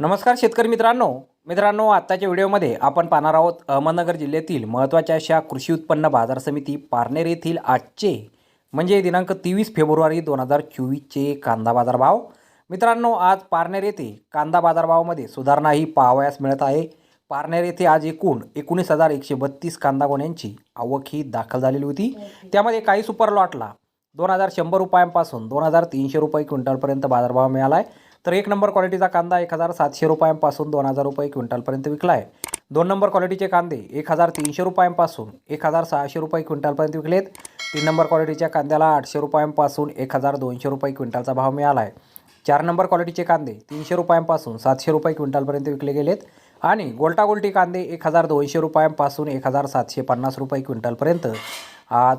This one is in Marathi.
नमस्कार शेतकरी मित्रांनो. मित्रांनो आत्ताच्या व्हिडिओमध्ये आपण पाहणार आहोत अहमदनगर जिल्ह्यातील महत्त्वाच्या अशा कृषी उत्पन्न बाजार समिती पारनेर येथील आजचे म्हणजे दिनांक तेवीस फेब्रुवारी दोन हजार चोवीसचे कांदा बाजारभाव. मित्रांनो आज पारनेर येथे कांदा बाजारभावामध्ये सुधारणा ही पाहावयास मिळत आहे. पारनेर येथे आज एकूण एकोणीस हजार एकशे बत्तीस कांदा गोण्यांची आवक ही दाखल झालेली होती. त्यामध्ये काही सुपर लॉटला दोन हजार शंभर रुपयांपासून दोन हजार तीनशे रुपये क्विंटलपर्यंत बाजारभाव मिळाला आहे तर एक नंबर क्वालिटीचा कांदा एक हजार सातशे रुपयांपासून दोन हजार रुपये क्विंटलपर्यंत विकला आहे. दोन नंबर क्वालिटीचे कांदे एक हजार तीनशे रुपयांपासून एक हजार सहाशे रुपये क्विंटलपर्यंत विकलेत. तीन नंबर क्वालिटीच्या कांद्याला आठशे रुपयांपासून एक हजार दोनशे रुपये क्विंटलचा भाव मिळाला आहे. चार नंबर क्वालिटीचे कांदे तीनशे रुपयांपासून सातशे रुपये क्विंटलपर्यंत विकले गेलेत. आणि गोल्टा गोल्टी कांदे एक हजार दोनशे रुपयांपासून एक हजार सातशे पन्नास रुपये क्विंटलपर्यंत आज